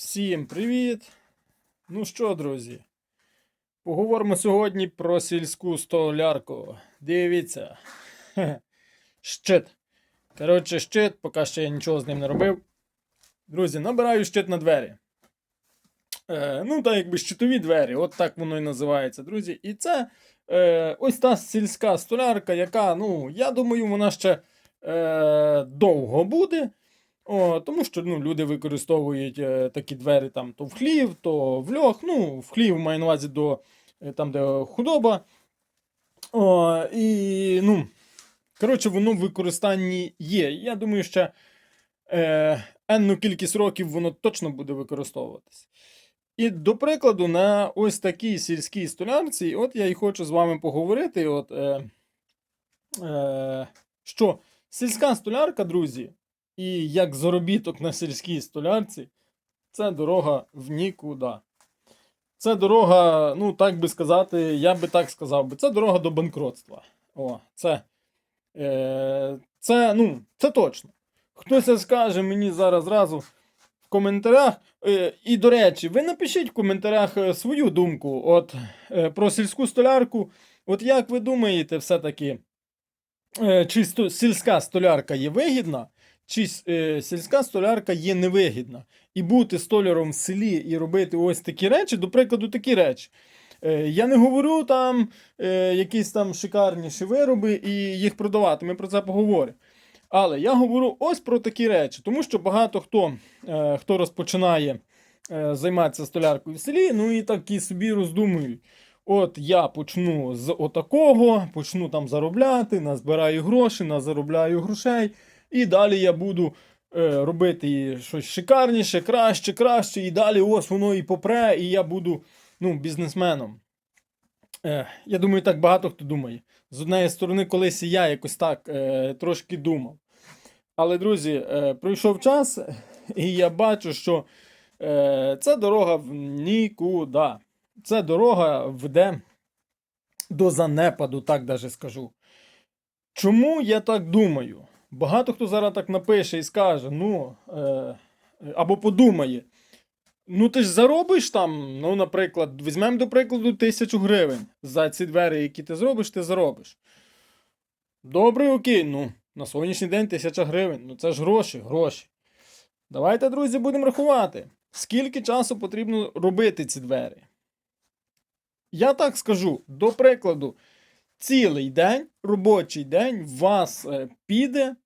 Всім привіт! Ну що, друзі? Поговоримо сьогодні про сільську столярку. Дивіться. Щит. Коротше, щит, поки ще я нічого з ним не робив. Друзі, набираю щит на двері. Е, ну, так якби щитові двері, от так воно і називається, друзі. І це е, ось та сільська столярка, яка, ну, я думаю, вона ще е, довго буде. О, тому що ну, люди використовують е, такі двері там то в хлів, то в льох. Ну, в хлів маю на увазі до е, там, де худоба. О, і, ну, коротше, воно в використанні є. Я думаю, ще е, енну кількість років воно точно буде використовуватись. І до прикладу, на ось такій сільській столярці, от я і хочу з вами поговорити. От, е, е, що сільська столярка, друзі, і як заробіток на сільській столярці, це дорога в нікуди. Це дорога, ну так би сказати, я би так сказав би, це дорога до банкротства. О, це, е, це, ну, це точно. Хтось скаже мені зараз зразу в коментарях. Е, і, до речі, ви напишіть в коментарях е, свою думку от, е, про сільську столярку. От як ви думаєте, все-таки, е, чи сільська столярка є вигідна? Чи е, сільська столярка є невигідна. І бути столяром в селі і робити ось такі речі, до прикладу, такі речі. Е, я не говорю там е, якісь там шикарніші вироби і їх продавати. Ми про це поговоримо. Але я говорю ось про такі речі, тому що багато хто, е, хто розпочинає е, займатися столяркою в селі, ну і такі собі роздумують. От я почну з отакого, почну там заробляти, назбираю гроші, назаробляю грошей. І далі я буду е, робити щось шикарніше, краще, краще. І далі ось воно і попре, і я буду ну, бізнесменом. Е, я думаю, так багато хто думає. З однієї сторони, колись і я якось так е, трошки думав. Але, друзі, е, пройшов час, і я бачу, що е, ця дорога в нікуди. Ця дорога веде до занепаду, так даже скажу. Чому я так думаю? Багато хто зараз так напише і скаже, ну, е, або подумає. Ну, ти ж заробиш там, ну, наприклад, візьмемо до прикладу тисячу гривень за ці двері, які ти зробиш, ти заробиш. Добре, окей, ну, на сьогоднішній день тисяча гривень. Ну це ж гроші, гроші. Давайте, друзі, будемо рахувати, скільки часу потрібно робити ці двері. Я так скажу, до прикладу, цілий день, робочий день в вас е, піде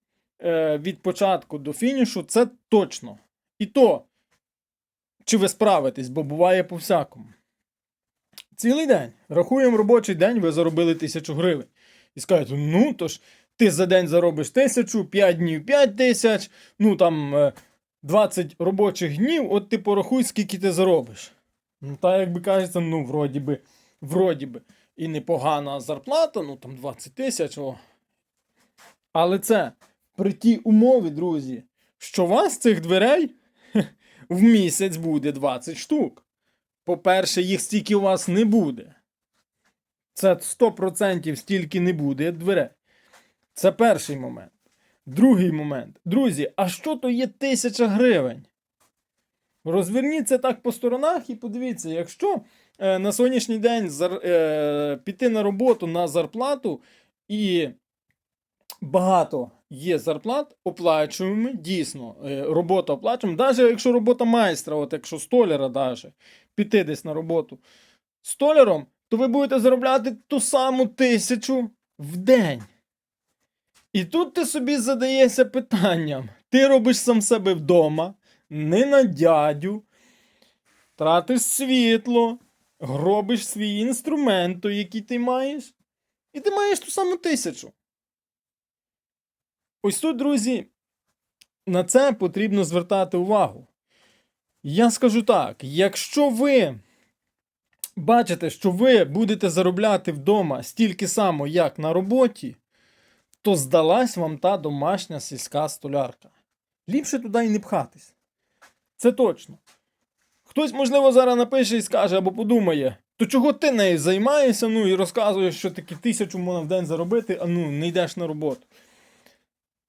е, від початку до фінішу, це точно. І то, чи ви справитесь, бо буває по-всякому. Цілий день. Рахуємо робочий день, ви заробили тисячу гривень. І скажете, ну то ж, ти за день заробиш тисячу, 5 днів 5 тисяч, ну там е, 20 робочих днів, от ти порахуй, скільки ти заробиш. Ну, та, як би кажеться, ну, вроді би, вроді би, і непогана зарплата, ну там 20 тисяч. Але це при тій умові, друзі, що у вас цих дверей в місяць буде 20 штук. По-перше, їх стільки у вас не буде. Це 100% стільки не буде дверей. Це перший момент. Другий момент. Друзі, а що то є тисяча гривень? Розверніться так по сторонах і подивіться, якщо е, на сьогоднішній день е, піти на роботу на зарплату і багато є зарплат, оплачуємо, дійсно, е, робота оплачуємо, навіть якщо робота майстра, от якщо столяра даже, піти десь на роботу столяром, то ви будете заробляти ту саму тисячу в день. І тут ти собі задаєшся питанням: ти робиш сам себе вдома, не на дядю, тратиш світло, гробиш свій інструмент, який ти маєш, і ти маєш ту саму тисячу. Ось тут, друзі, на це потрібно звертати увагу. Я скажу так: якщо ви бачите, що ви будете заробляти вдома стільки само, як на роботі, то здалась вам та домашня сільська столярка. Ліпше туди і не пхатись. Це точно. Хтось, можливо, зараз напише і скаже або подумає, то чого ти нею займаєшся, ну і розказуєш, що таки тисячу можна в день заробити, а ну не йдеш на роботу.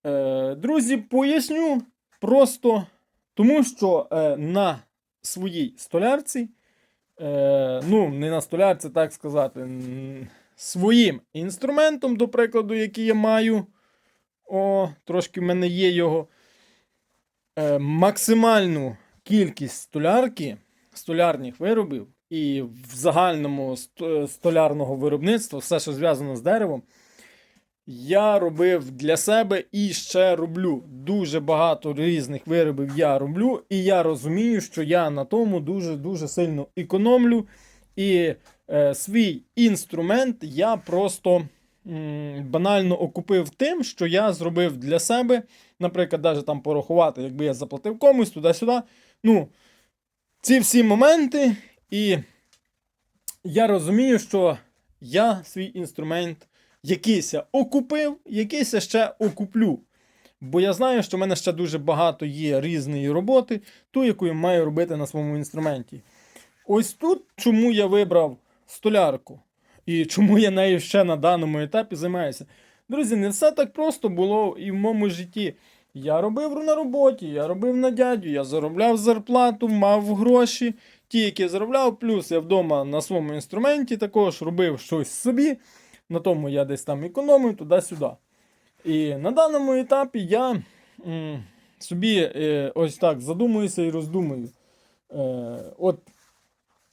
Е, друзі, поясню просто тому, що е, на своїй столярці. Е, ну, не на столярці, так сказати, своїм інструментом, до прикладу, який я маю. О, трошки в мене є його. Е, максимальну кількість столярки, столярних виробів і в загальному столярного виробництва, все, що зв'язано з деревом, я робив для себе і ще роблю. Дуже багато різних виробів я роблю, і я розумію, що я на тому дуже-дуже сильно економлю. І е, свій інструмент я просто м, банально окупив тим, що я зробив для себе. Наприклад, навіть там порахувати, якби я заплатив комусь туди-сюди. Ну, ці всі моменти, і я розумію, що я свій інструмент якийсь я окупив, якийсь я ще окуплю. Бо я знаю, що в мене ще дуже багато є різної роботи, ту, яку я маю робити на своєму інструменті. Ось тут чому я вибрав столярку і чому я нею ще на даному етапі займаюся. Друзі, не все так просто було і в моєму житті. Я робив на роботі, я робив на дядю, я заробляв зарплату, мав гроші, ті, які заробляв, плюс я вдома на своєму інструменті також робив щось собі. На тому я десь там економив туди-сюди. І на даному етапі я м, собі е, ось так задумуюся і роздумую. Е, от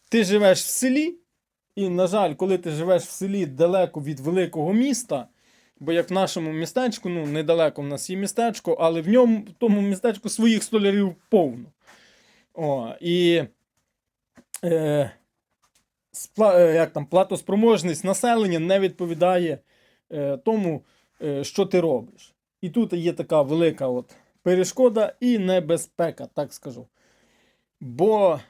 ти живеш в селі, і, на жаль, коли ти живеш в селі далеко від великого міста, бо як в нашому містечку, ну недалеко в нас є містечко, але в ньому, в тому містечку своїх столярів повно. О, і е, спла, е, як там, платоспроможність населення не відповідає е, тому, е, що ти робиш. І тут є така велика от перешкода і небезпека, так скажу. Бо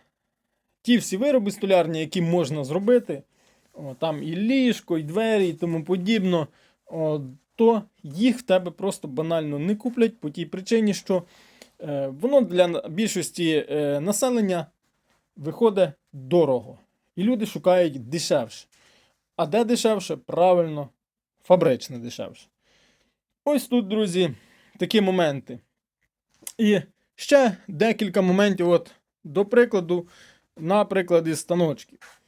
ті всі вироби столярні, які можна зробити, о, там і ліжко, і двері, і тому подібно, то їх в тебе просто банально не куплять по тій причині, що е, воно для більшості е, населення виходить дорого. І люди шукають дешевше. А де дешевше? Правильно, фабричне дешевше. Ось тут, друзі, такі моменти. І ще декілька моментів, от, до прикладу, на прикладі станочків.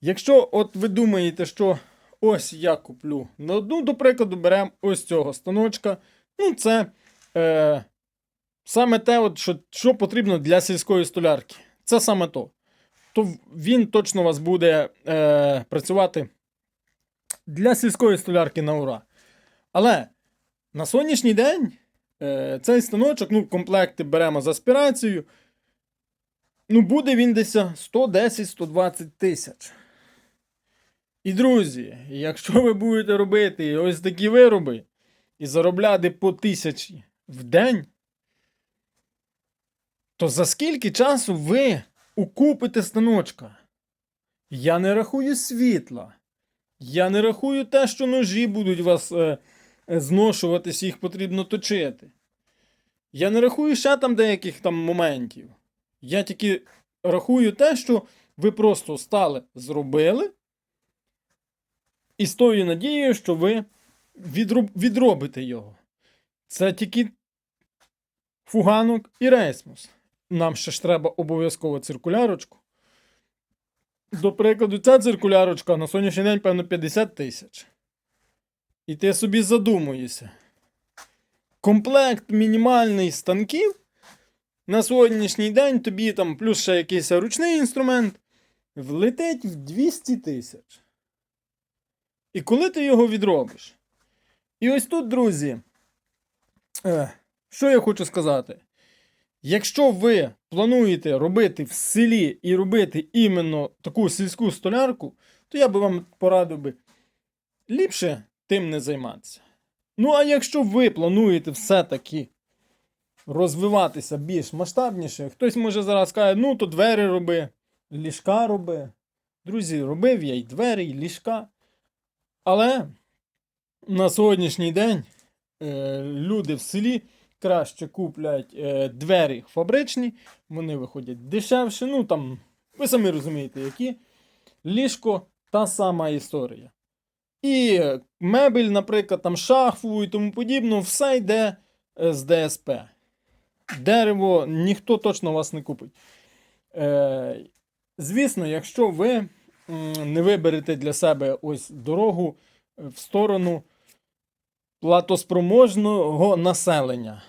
Якщо от ви думаєте, що ось я куплю одну, до прикладу, беремо ось цього станочка. Ну, це е, саме те, от, що, що потрібно для сільської столярки. Це саме то. То він точно у вас буде е, працювати для сільської столярки на ура. Але на сьогоднішній день е, цей станочок, ну, комплекти беремо з аспірацією. Ну, буде він десь 110-120 тисяч. І, друзі, якщо ви будете робити ось такі вироби і заробляти по тисячі в день, то за скільки часу ви укупите станочка? Я не рахую світла. Я не рахую те, що ножі будуть вас е, е, зношуватись, їх потрібно точити. Я не рахую ще там деяких там моментів. Я тільки рахую те, що ви просто стали, зробили. І з тою надією, що ви відроб... відробите його. Це тільки фуганок і рейсмус. Нам ще ж треба обов'язково циркулярочку. До прикладу, ця циркулярочка на сьогоднішній день, певно, 50 тисяч. І ти собі задумуєшся. Комплект мінімальний станків на сьогоднішній день тобі там плюс ще якийсь ручний інструмент влетить в 200 тисяч. І коли ти його відробиш? І ось тут, друзі, е, що я хочу сказати. Якщо ви плануєте робити в селі і робити іменно таку сільську столярку, то я би вам порадив би ліпше тим не займатися. Ну, а якщо ви плануєте все-таки розвиватися більш масштабніше, хтось може зараз сказати, ну то двері роби, ліжка роби. Друзі, робив я й двері, і ліжка. Але на сьогоднішній день е, люди в селі краще куплять е, двері фабричні, вони виходять дешевше. Ну там, ви самі розумієте, які. Ліжко та сама історія. І мебель, наприклад, там шахву і тому подібне, все йде е, з ДСП. Дерево ніхто точно вас не купить. Е, звісно, якщо ви не виберете для себе ось дорогу в сторону платоспроможного населення,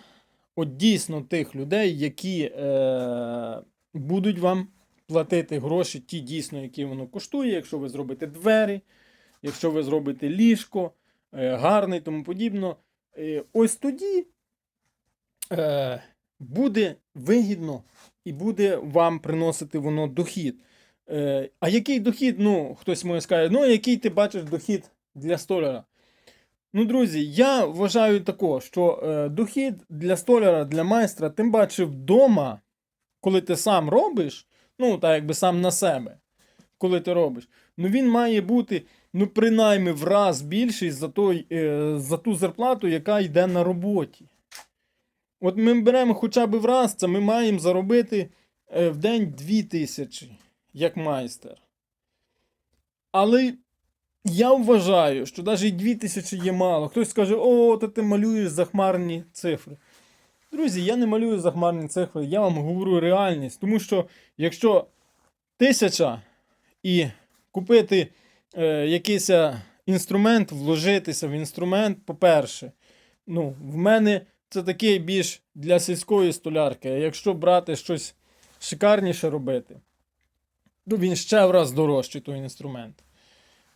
от дійсно тих людей, які е, будуть вам платити гроші, ті дійсно, які воно коштує, якщо ви зробите двері, якщо ви зробите ліжко, е, гарне і тому подібно. Е, ось тоді е, буде вигідно і буде вам приносити воно дохід. Е, а який дохід? Ну, хтось може скаже, ну який ти бачиш дохід для столяра? Ну, друзі, я вважаю тако, що е, дохід для столяра, для майстра, тим паче вдома, коли ти сам робиш, ну, так якби сам на себе, коли ти робиш, ну він має бути, ну, принаймні в раз більший за, той, е, за ту зарплату, яка йде на роботі. От ми беремо хоча б в раз, це ми маємо заробити е, в день 2 тисячі, як майстер. Але я вважаю, що навіть і 2 тисячі є мало. Хтось скаже, о, то ти малюєш захмарні цифри. Друзі, я не малюю захмарні цифри, я вам говорю реальність. Тому що якщо тисяча і купити е, якийсь інструмент, вложитися в інструмент, по-перше, ну, в мене це такий більш для сільської столярки. Якщо брати щось шикарніше робити, то він ще в раз дорожчий той інструмент.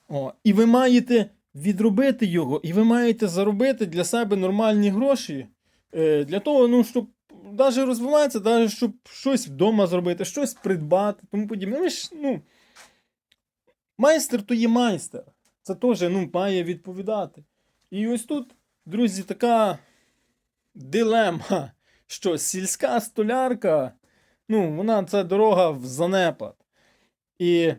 О, і ви маєте відробити його, і ви маєте заробити для себе нормальні гроші. Е, для того, ну, щоб навіть розвиватися, навіть щоб щось вдома зробити, щось придбати, тому подібне. Ви ж, ну, майстер то є майстер. Це теж ну, має відповідати. І ось тут, друзі, така дилема, що сільська столярка, ну, вона це дорога в занепад. І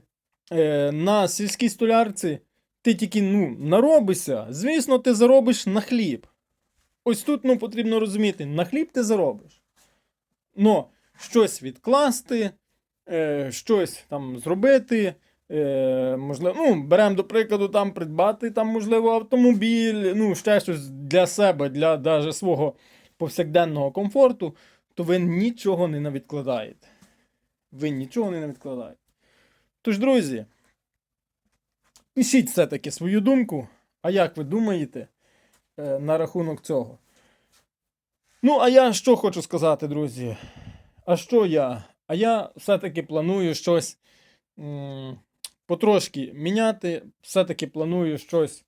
е, на сільській столярці ти тільки ну, наробишся, звісно, ти заробиш на хліб. Ось тут ну, потрібно розуміти, на хліб ти заробиш. Но щось відкласти, е, щось там зробити. Е, можливо, ну, беремо до прикладу, там придбати там, можливо, автомобіль, ну, ще щось для себе, для даже свого повсякденного комфорту, то ви нічого не навідкладаєте. Ви нічого не навідкладаєте. Тож, друзі, пишіть все-таки свою думку. А як ви думаєте е, на рахунок цього? Ну, а я що хочу сказати, друзі? А що я? А я все-таки планую щось м, потрошки міняти, все-таки планую щось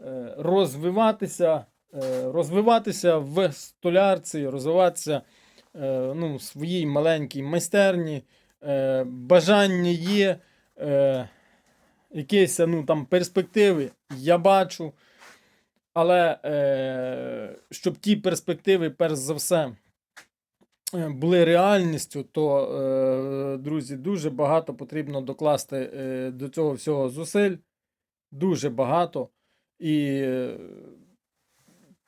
е, розвиватися, е, розвиватися в столярці, розвиватися е, ну, в своїй маленькій майстерні. Е, бажання є, е, якісь ну, там, перспективи я бачу. Але е, щоб ті перспективи, перш за все, е, були реальністю, то, е, друзі, дуже багато потрібно докласти е, до цього всього зусиль. Дуже багато. І,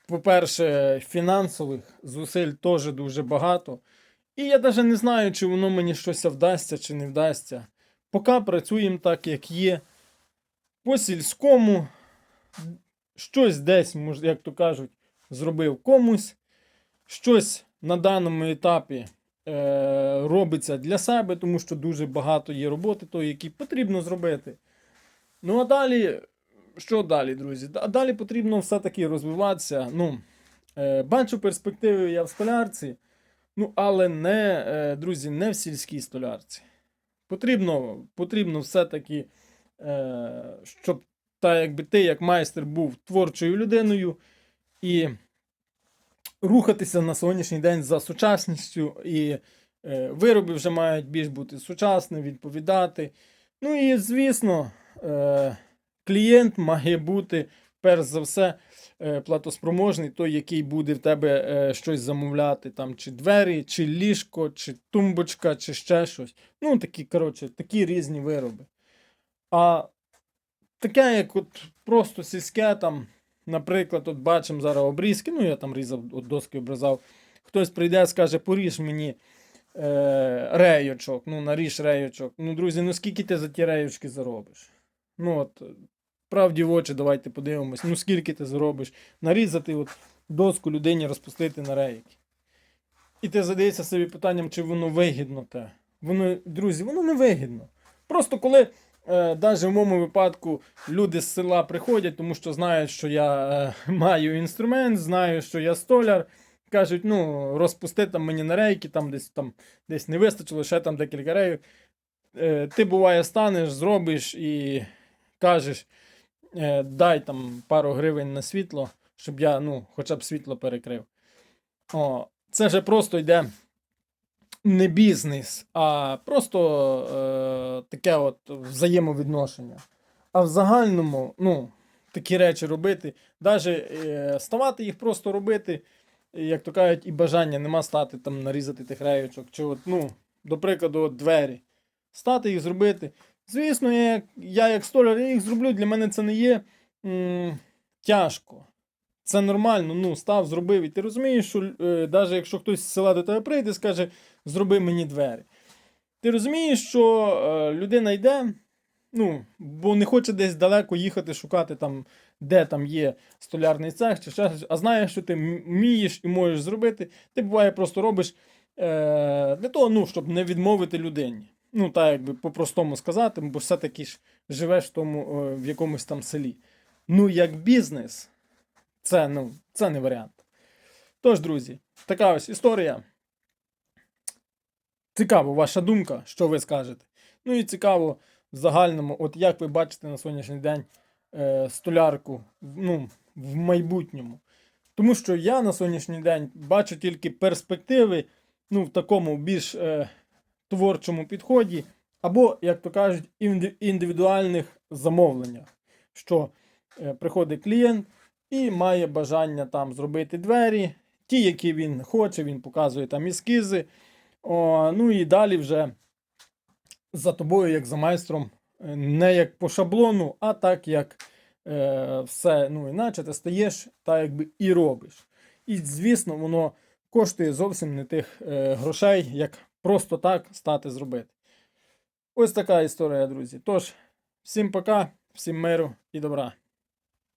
по-перше, фінансових зусиль теж дуже багато. І я навіть не знаю, чи воно мені щось вдасться, чи не вдасться. Поки працюємо так, як є. По сільському щось десь, як то кажуть, зробив комусь, щось на даному етапі е, робиться для себе, тому що дуже багато є роботи, тої, які потрібно зробити. Ну, а далі, що далі, друзі? А далі потрібно все-таки розвиватися. Ну, е, бачу перспективи я в столярці, ну, але не, е, друзі, не в сільській столярці. Потрібно, потрібно все-таки, е, щоб та якби ти, як майстер, був творчою людиною і рухатися на сьогоднішній день за сучасністю, і е, вироби вже мають більш бути сучасні, відповідати. Ну і, звісно, клієнт має бути, перш за все, е, платоспроможний, той, який буде в тебе е, щось замовляти, там, чи двері, чи ліжко, чи тумбочка, чи ще щось. Ну, такі, коротше, такі різні вироби. А таке, як от просто сільське, там, наприклад, от бачимо зараз обрізки, ну я там різав, от доски обрізав. Хтось прийде, і скаже, поріж мені е, рейочок, ну, наріж рейочок. Ну, друзі, ну скільки ти за ті рейочки заробиш? Ну, от, правді в очі, давайте подивимось, ну скільки ти заробиш, нарізати от доску людині розпустити на рейки. І ти задаєшся собі питанням, чи воно вигідно те. воно, друзі, воно не вигідно. Просто коли, е, навіть в моєму випадку, люди з села приходять, тому що знають, що я е, маю інструмент, знаю, що я столяр. Кажуть, ну, розпусти там мені на рейки, там десь там десь не вистачило, ще там декілька рейок. Е, ти буває станеш, зробиш і кажеш, е, дай там пару гривень на світло, щоб я ну, хоча б світло перекрив. О, це же просто йде не бізнес, а просто е, таке от взаємовідношення. А в загальному, ну, такі речі робити, навіть е, ставати їх просто робити, як то кажуть, і бажання нема стати там нарізати тих реєчок, чи от, ну, до прикладу, от двері. Стати їх зробити. Звісно, я, я як столяр, їх зроблю, для мене це не є м, тяжко. Це нормально, ну, став, зробив. І ти розумієш, що е, навіть якщо хтось з села до тебе прийде і скаже, зроби мені двері. Ти розумієш, що е, людина йде, ну, бо не хоче десь далеко їхати, шукати там, де там є столярний цех, чи ще а знаєш, що ти вмієш і можеш зробити, ти буває просто робиш е, для того, ну, щоб не відмовити людині. Ну, так якби по-простому сказати, бо все-таки ж живеш в тому, е, в якомусь там селі. Ну, як бізнес, це, ну, це не варіант. Тож, друзі, така ось історія. Цікаво ваша думка, що ви скажете. Ну і цікаво в загальному, от як ви бачите на сьогоднішній день е, столярку ну, в майбутньому. Тому що я на сьогоднішній день бачу тільки перспективи ну, в такому більш е, творчому підході, або, як то кажуть, інди- індивідуальних замовленнях. Що е, приходить клієнт і має бажання там зробити двері, ті, які він хоче, він показує там ескізи. О, ну і далі вже за тобою, як за майстром, е, не як по шаблону, а так, як е, все ну, іначе ти стаєш та якби і робиш. І, звісно, воно коштує зовсім не тих е, грошей, як просто так стати зробити. Ось така історія, друзі. Тож, всім пока, всім миру і добра.